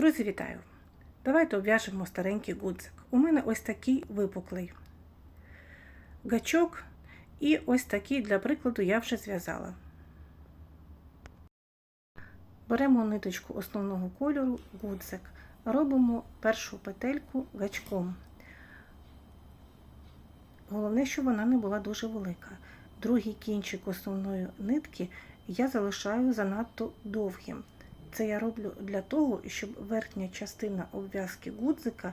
Друзі, вітаю! Давайте обв'яжемо старенький гудзик. У мене ось такий випуклий гачок, і ось такий, для прикладу, я вже зв'язала. Беремо ниточку основного кольору гудзик, робимо першу петельку гачком. Головне, щоб вона не була дуже велика. Другий кінчик основної нитки я залишаю занадто довгим. Це я роблю для того, щоб верхня частина обв'язки гудзика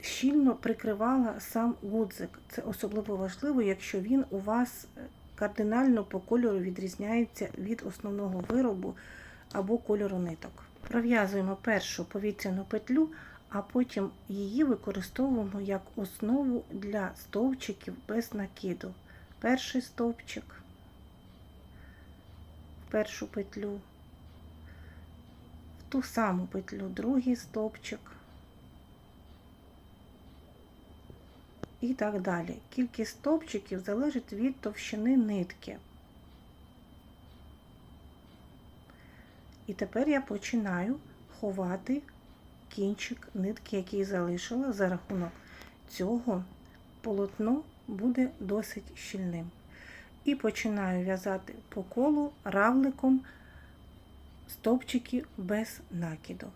щільно прикривала сам гудзик. Це особливо важливо, якщо він у вас кардинально по кольору відрізняється від основного виробу або кольору ниток. Пров'язуємо першу повітряну петлю, а потім її використовуємо як основу для стовпчиків без накиду. Перший стовпчик, першу петлю, ту саму петлю другий стовпчик. І так далі. Кількість стовпчиків залежить від товщини нитки. І тепер я починаю ховати кінчик нитки, який залишила. За рахунок цього полотно буде досить щільним. І починаю в'язати по колу равликом стовпчики без накиду.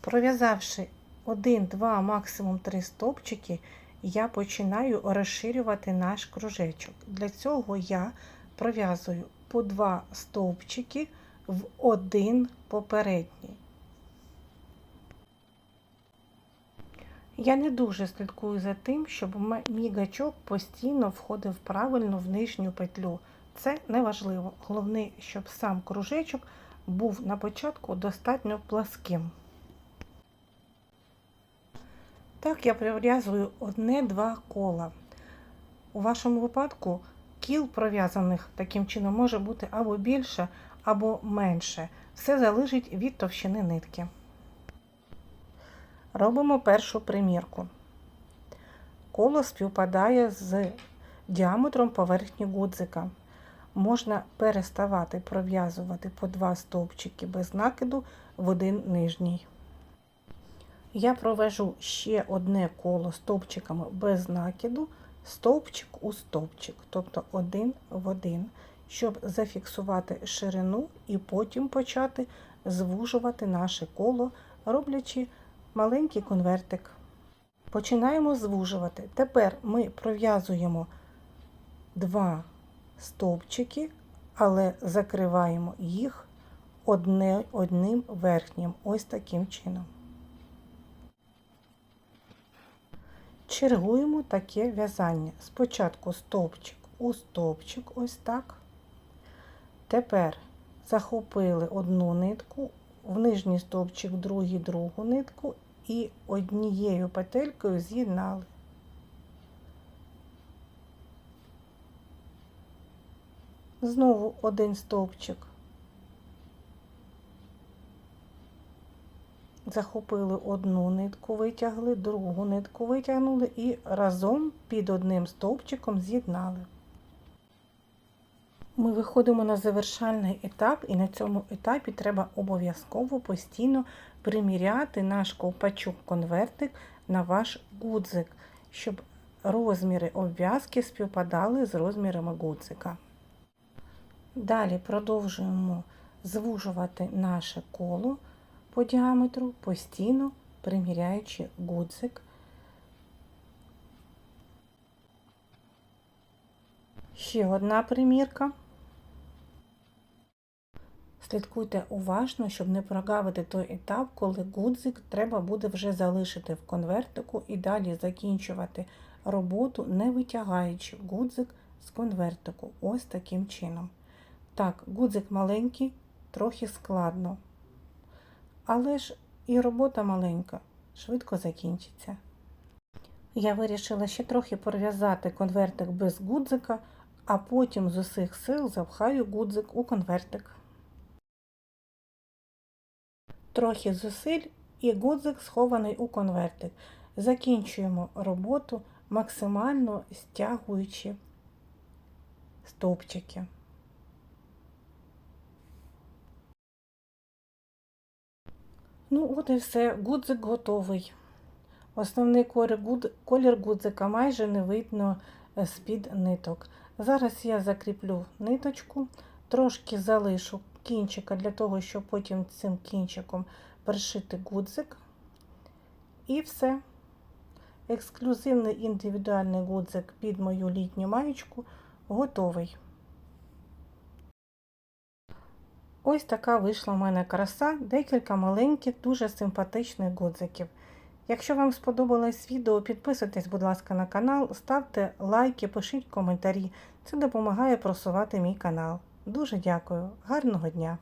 Пров'язавши 1, 2, максимум 3 стовпчики, я починаю розширювати наш кружечок. Для цього я пров'язую по 2 стовпчики в один попередній. Я не дуже слідкую за тим, щоб мій гачок постійно входив правильно в нижню петлю. Це не важливо. Головне, щоб сам кружечок був на початку достатньо пласким. Так, я прив'язую одне-два кола. У вашому випадку кіл пров'язаних таким чином може бути або більше, або менше. Все залежить від товщини нитки. Робимо першу примірку. Коло співпадає з діаметром поверхні гудзика. Можна переставати пров'язувати по два стовпчики без накиду в один нижній. Я провожу ще одне коло стовпчиками без накиду, стовпчик у стовпчик, тобто один в один, щоб зафіксувати ширину і потім почати звужувати наше коло, роблячи маленький конвертик. Починаємо звужувати. Тепер ми пров'язуємо два стовпчики, але закриваємо їх одне, одним верхнім, ось таким чином. Чергуємо таке в'язання. Спочатку стовпчик у стовпчик, ось так. Тепер захопили одну нитку, в нижній стовпчик другий другу нитку і однією петелькою з'єднали. Знову один стовпчик. Захопили одну нитку, витягли, другу нитку витягнули і разом під одним стовпчиком з'єднали. Ми виходимо на завершальний етап, і на цьому етапі треба обов'язково постійно приміряти наш ковпачок-конвертик на ваш гудзик, щоб розміри обв'язки співпадали з розмірами гудзика. Далі продовжуємо звужувати наше коло по діаметру, постійно приміряючи гудзик. Ще одна примірка. Слідкуйте уважно, щоб не прогавити той етап, коли гудзик треба буде вже залишити в конвертику і далі закінчувати роботу, не витягаючи гудзик з конвертику. Ось таким чином. Так, гудзик маленький, трохи складно. Але ж і робота маленька, швидко закінчиться. Я вирішила ще трохи пров'язати конвертик без гудзика, а потім з усіх сил запхаю гудзик у конвертик. Трохи зусиль і гудзик схований у конвертик. Закінчуємо роботу, максимально стягуючи стовпчики. Ну, от і все, гудзик готовий. Основний колір, гуд- колір гудзика майже не видно е, з-під ниток. Зараз я закріплю ниточку, трошки залишу кінчика для того, щоб потім цим кінчиком пришити гудзик. І все. Ексклюзивний індивідуальний гудзик під мою літню маєчку готовий. Ось така вийшла в мене краса, декілька маленьких, дуже симпатичних гудзиків. Якщо вам сподобалось відео, підписуйтесь, будь ласка, на канал, ставте лайки, пишіть коментарі. Це допомагає просувати мій канал. Дуже дякую. Гарного дня!